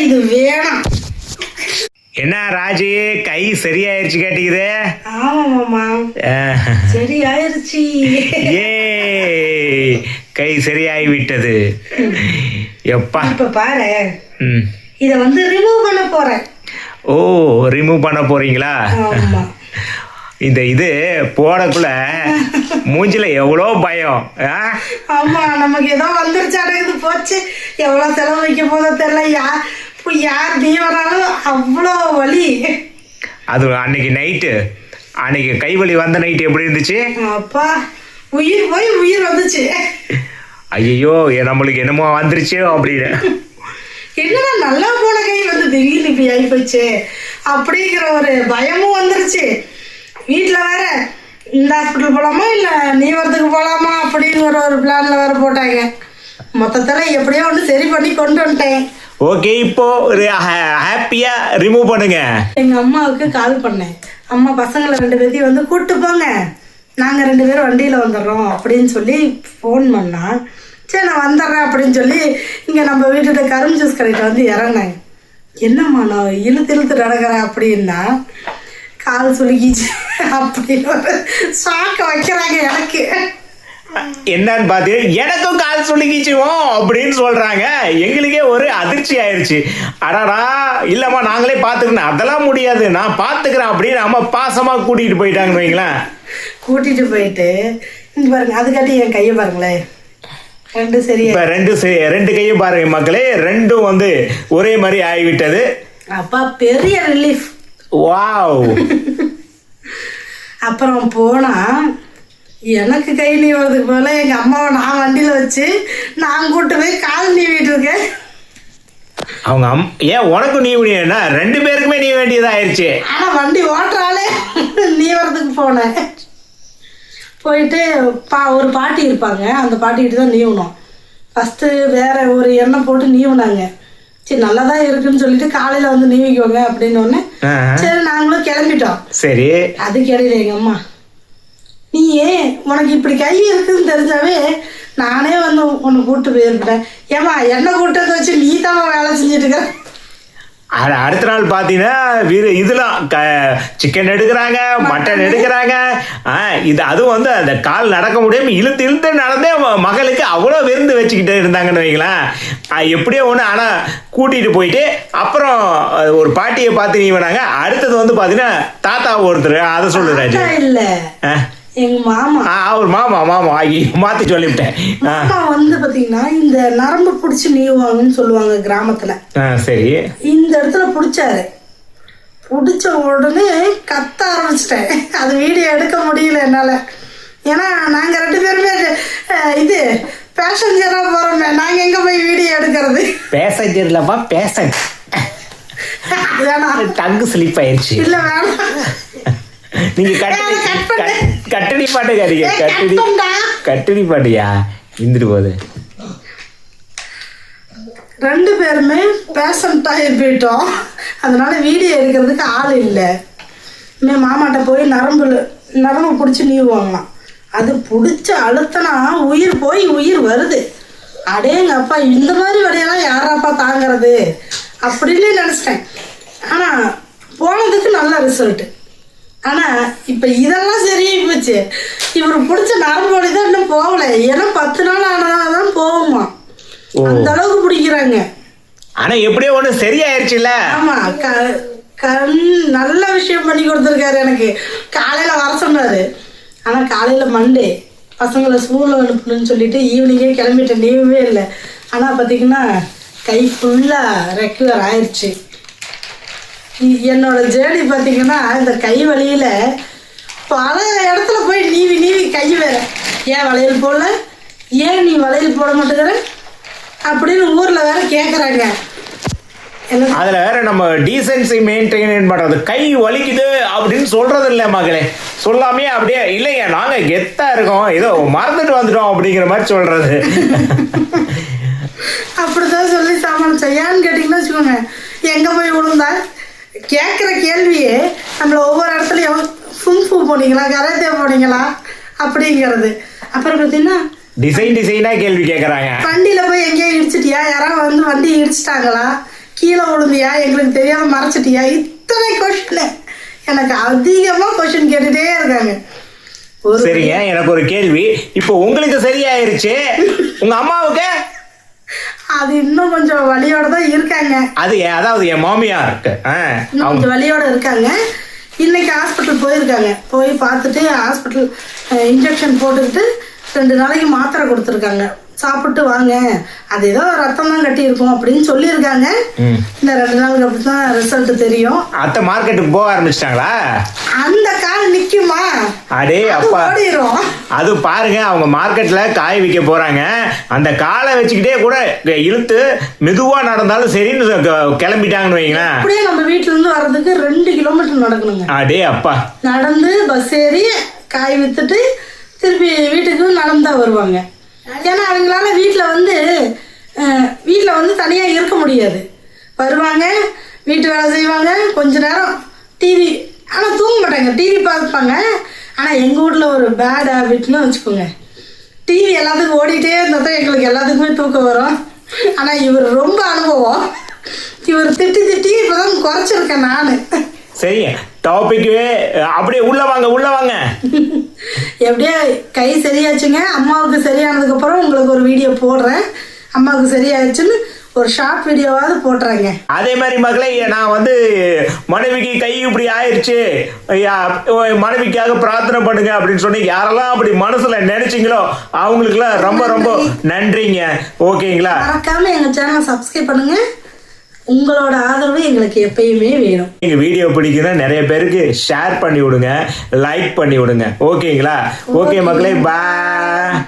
இது வேணும். என்ன ராஜி கை சரியாயிருச்சு கேட்டீங்குது ஆமா மாமா அஹ், சரி ஆயிருச்சு ஏ கை சரியாகி விட்டது எப்பா. இப்ப பாரு. இத வந்து ரிமூவ் பண்ண போறேன். ஓ ரிமூவ் பண்ண போறீங்களா? இந்த இது போடக்குள்ள மூஞ்சில எவ்வளோ பயம்? ஆமா நமக்கு ஏதோ வந்துருச்சு அடங்குது போச்சு. எவ்வளவு செலவு வைக்க போதோ தெரியல இப்போ யார் நீ வராலும் அவ்வளோ வலி. அது அன்னைக்கு நைட்டு அன்னைக்கு கைவலி வந்த நைட்டு எப்படி இருந்துச்சு? அப்பா உயிர் போய் உயிர் வந்துச்சு. ஐயோ நம்மளுக்கு என்னமோ வந்துருச்சு அப்படின்னு. என்னடா நல்லா போன கை வந்து திடீர்னு இப்படி ஆகி போச்சு? அப்படிங்கிற ஒரு பயமும் வந்துருச்சு. வீட்டில் வேற இந்த ஹாஸ்பிட்டல் போகலாமா இல்லை நீ வரதுக்கு போகலாமா அப்படிங்கிற ஒரு பிளானில் வேற போட்டாங்க. மொத்தத்தில் எப்படியோ ஒன்று சரி பண்ணி கொண்டு வந்துட்டேன். ஓகே இப்போ ஒரு ஹாப்பியா ரிமூவ் பண்ணுங்க. எங்கள் அம்மாவுக்கு கால் பண்ணேன். அம்மா பசங்களை ரெண்டு பேர்த்தையும் வந்து கூப்பிட்டு போங்க. நாங்கள் ரெண்டு பேரும் வண்டியில் வந்துடுறோம் அப்படின்னு சொல்லி ஃபோன் பண்ணா சரி நான் வந்துடுறேன் அப்படின்னு சொல்லி இங்கே நம்ம வீட்டுல கரும்பு ஜூஸ் கடையில் வந்து இறங்கினேன். என்னம்மா நான் இழுத்து இழுத்து நடக்கிறேன் அப்படின்னா கால் சுலுக்கிச்சு அப்படின்னு ஒரு ஷாக்கை வைக்கிறாங்க எனக்கு. என்னன்னு பார்த்தீங்கன்னா எனக்கும் கால் சொல்லிக்கிச்சுவோம் அப்படின்னு சொல்றாங்க. எங்களுக்கே ஒரு அதிர்ச்சி ஆயிருச்சு. அடாடா இல்லம்மா நாங்களே பார்த்துக்கணும். அதெல்லாம் முடியாது. நான் பார்த்துக்கிறேன் அப்படின்னு அம்மா பாசமா கூட்டிகிட்டு போயிட்டாங்கன்னு வைங்களேன். கூட்டிகிட்டு போயிட்டு இங்கே பாருங்க அதுக்காட்டி என் கையை பாருங்களேன். ரெண்டு சரியா இப்ப ரெண்டு ரெண்டு கையும் பாருங்க மக்களே. ரெண்டும் வந்து ஒரே மாதிரி ஆகிவிட்டது. அப்பா பெரிய ரிலீஃப் வாவ். அப்புறம் போனா எனக்கு கை நீவறதுக்கு போல எங்க அம்மாவை நான் வண்டியில வச்சு நான் கூட்டு போய் கால் நீவிட்டு இருக்கேன். அவங்க அம் ஏன் உனக்கும் நீ முடியும்னா ரெண்டு பேருக்குமே நீ வேண்டியதா ஆயிருச்சு ஆனா வண்டி ஓட்டுறாலே நீவறதுக்கு போனேன் போயிட்டு பா ஒரு பாட்டி இருப்பாங்க. அந்த பாட்டிக்கிட்ட தான் நீவணும். ஃபஸ்ட்டு வேற ஒரு எண்ணெய் போட்டு நீவுனாங்க. சரி நல்லா தான் இருக்குன்னு சொல்லிட்டு காலையில் வந்து நீவிக்கோங்க அப்படின்னு ஒன்று. சரி நாங்களும் கிளம்பிட்டோம். சரி. அதுக்கு இடையில எங்க அம்மா நீ உனக்கு இப்படி கை இருக்குன்னு தெரிஞ்சாவே நானே வந்து உன்னை கூப்பிட்டு போயிருப்பேன் ஏமா என்ன கூட்டத்தை வச்சு நீ தான் வேலை செஞ்சுட்டு இருக்கிற அடுத்த நாள் பார்த்தீங்கன்னா வீர இதெல்லாம் க சிக்கன் எடுக்கிறாங்க மட்டன் எடுக்கிறாங்க. இது அதுவும் வந்து அந்த கால் நடக்க முடியாம இழுத்து இழுத்து நடந்தே மகளுக்கு அவ்வளோ விருந்து வச்சுக்கிட்டு இருந்தாங்கன்னு வைங்களேன். எப்படியோ ஒன்று ஆனால் கூட்டிகிட்டு போயிட்டு அப்புறம் ஒரு பாட்டியை பார்த்து நீ வேணாங்க. அடுத்தது வந்து பார்த்தீங்கன்னா தாத்தா ஒருத்தர் அதை சொல்லு ராஜு. அக்கா இல்ல. எங்க மாமா. ஆ, அவர் மாமா மாமா ஐயோ மாற்றி சொல்லிவிட்டேன். மாமா வந்து பாத்தீங்கன்னா இந்த நரம்பு பிடிச்சி நீவுவாங்கன்னு சொல்லுவாங்க கிராமத்துல. சரி. இந்த இடத்துல பிடிச்சாரு. பிடிச்ச உடனே கத்த ஆரம்பிச்சிட்டேன். அது வீடியோ எடுக்க முடியல என்னால. ஏன்னா நாங்க ரெண்டு பேருமே இது பேசஞ்சரா போறோமே. நாங்க எங்க போய் வீடியோ எடுக்கிறது? பேசஞ்சர் இல்லப்பா பேச வேணாம். டங்கு ஸ்லிப் ஆயிடுச்சு இல்ல வேணாம். நீங்க. கட்- கட்டடி பாட்டு ஏய், கட்டடி. கட்டடி பாட்டியா இருந்துட்டு போகுது. ரெண்டு பேருமே பேஷண்ட் ஆகி போயிட்டோம். அதனால வீடியோ எடுக்கிறதுக்கு ஆள் இல்லை. மே மாமாட்ட போய் நரம்பு நரம்பு பிடிச்சி நீவுவாங்களாம். அது பிடிச்ச அழுத்தனா உயிர் போய் உயிர் வருது. அடேங்க அப்பா இந்த மாதிரி வழியெல்லாம் யாராப்பா தாங்கிறது? அப்படின்னு நினச்சிட்டேன். ஆனால் போனதுக்கு நல்ல ரிசல்ட்டு ஆனால் இப்போ இதெல்லாம் சரியாகி போச்சு. இவர் பிடிச்ச நரம்பு வலி தான் இன்னும் போகல. ஏன்னா பத்து நாள் ஆனால் தான் போகுமா? ஓ. அந்த அளவுக்கு பிடிக்கிறாங்க. ஆனா எப்படியோ ஒண்ணு சரியாயிருச்சுல்ல? ஆமா கண் நல்ல விஷயம் பண்ணி கொடுத்துருக்காரு எனக்கு. காலையில வர சொன்னாரு. ஆனா காலையில மண்டே பசங்களை ஸ்கூல்ல அனுப்பணும்னு சொல்லிட்டு ஈவினிங்கே கிளம்பிட்டேன். லீவே இல்லை. ஆனா பாத்தீங்கன்னா கை ஃபுல்லா ரெக்குலர் ஆயிடுச்சு என்னோட ஜேர்னி பார்த்தீங்கன்னா இந்த கை வலியில பல இடத்துல போய் நீவி நீவி கை வேற. ஏன் வளையல் போடல? ஏன் நீ வளையல் போட மாட்டேங்கிற? அப்படின்னு ஊர்ல வேற கேக்குறாங்க. என்ன அதுல வேற நம்ம டீசென்சி மெயின்டைன் பண்றது. கை வலிக்குது அப்படின்னு சொல்றது இல்ல மகளே? சொல்லாமே அப்படியே இல்லைங்க நாங்க கெத்தா இருக்கோம். ஏதோ மறந்துட்டு வந்துட்டோம் அப்படிங்கிற மாதிரி சொல்றது. அப்படிதான் சொல்லி சமாளிச்சேன் ஏன்னு கேட்டிங்கன்னா வச்சுக்கோங்க. எங்கே போய் விழுந்தா கேட்குற கேள்வியே நம்மளை ஒவ்வொரு இடத்துலையும் ஃபுங்ஃபு போனீங்களா கராத்தே போனீங்களா? அப்படிங்கிறது. அப்புறம் பார்த்தீங்கன்னா டிசைன் டிசைனா கேள்வி கேக்குறாங்க. வண்டியில் போய் எங்கேயோ இடிச்சிட்டியா? யாராவது வந்து வண்டி இடிச்சிட்டாங்களா? கீழே விழுந்தியா? எங்களுக்கு தெரியாம மறைச்சிட்டியா? இத்தனை கொஷின் எனக்கு அதிகமா கொஷின் கேட்டுட்டே இருக்காங்க. சரிங்க எனக்கு ஒரு கேள்வி. இப்போ உங்களுக்கு சரியாயிருச்சு. உங்க அம்மாவுக்கு அது இன்னும் கொஞ்சம் வலியோட தான் இருக்காங்க. அது அதாவது என் மாமியாருக்கு ஆ, இன்னும் கொஞ்சம் வலியோட இருக்காங்க. இன்னைக்கு ஹாஸ்பிட்டல் போயிருக்காங்க. போய் பார்த்துட்டு ஹாஸ்பிட்டல் இன்ஜெக்ஷன் போட்டுக்கிட்டு ரெண்டு நாளைக்கு மாத்திரை கொடுத்துருக்காங்க. சாப்பிட்டு வாங்க. அது ஏதோ ரத்தம் தான் கட்டி இருக்கும் அப்படின்னு சொல்லியிருக்காங்க. இந்த ரெண்டு நாளுக்கு அப்படி தான் ரிசல்ட் தெரியும். அத்தை மார்க்கெட்டுக்கு போக ஆரம்பிச்சிட்டாங்களா? அந்த கால் நிக்குமா? அடே அப்பா. அது பாருங்க அவங்க மார்க்கெட்ல காய் விற்க போறாங்க. அந்த காலை வச்சுக்கிட்டே கூட இழுத்து மெதுவா நடந்தாலும் சரின்னு க- கிளம்பிட்டாங்கன்னு வைங்களேன். அப்படியே நம்ம வீட்டுல இருந்து வர்றதுக்கு ரெண்டு கிலோமீட்டர் நடக்கணுங்க. அடே அப்பா. நடந்து பஸ் ஏறி காய் வித்துட்டு திருப்பி வீட்டுக்கு நடந்து தான் வருவாங்க. ஏன்னா அவங்களால வீட்டில் வந்து வீட்டில் வந்து தனியாக இருக்க முடியாது. வருவாங்க வீட்டு வேலை செய்வாங்க கொஞ்ச நேரம் டிவி ஆனால் தூங்க மாட்டாங்க. டிவி பார்ப்பாங்க. ஆனால் எங்கள் வீட்டில் ஒரு பேட் ஹேபிட்னு வச்சுக்கோங்க. டிவி எல்லாத்துக்கும் ஓடிட்டே இருந்தால் தான் எங்களுக்கு எல்லாத்துக்குமே தூக்கம் வரும். ஆனால் இவர் ரொம்ப அனுபவம். இவர் திட்டி திட்டி இப்போ தான் குறைச்சிருக்கேன் நான். சரிங்க டாபிக்கு அப்படியே உள்ள வாங்க உள்ள வாங்க. எப்படியோ கை சரியாச்சுங்க அம்மாவுக்கு சரியானதுக்கு அப்புறம் உங்களுக்கு ஒரு வீடியோ போடுறேன். அம்மாவுக்கு சரியாயிடுச்சுன்னு ஒரு ஷார்ட் வீடியோவாவது போட்டுறேங்க அதே மாதிரி மகளே நான் வந்து மனைவிக்கு கை இப்படி ஆயிருச்சு ஐயா, மனைவிக்காக பிரார்த்தனை பண்ணுங்க அப்படின்னு சொல்லி யாரெல்லாம் அப்படி மனசுல நினைச்சீங்களோ அவங்களுக்குலாம் ரொம்ப ரொம்ப நன்றிங்க. ஓகேங்களா? மறக்காம எங்க சேனலை சப்ஸ்கிரைப் பண்ணுங்க. உங்களோட ஆதரவு எங்களுக்கு எப்பயுமே வேணும். எங்க வீடியோ பிடிக்குன்னா நிறைய பேருக்கு ஷேர் பண்ணி விடுங்க லைக் பண்ணி விடுங்க ஓகேங்களா ஓகே மக்களே பாய்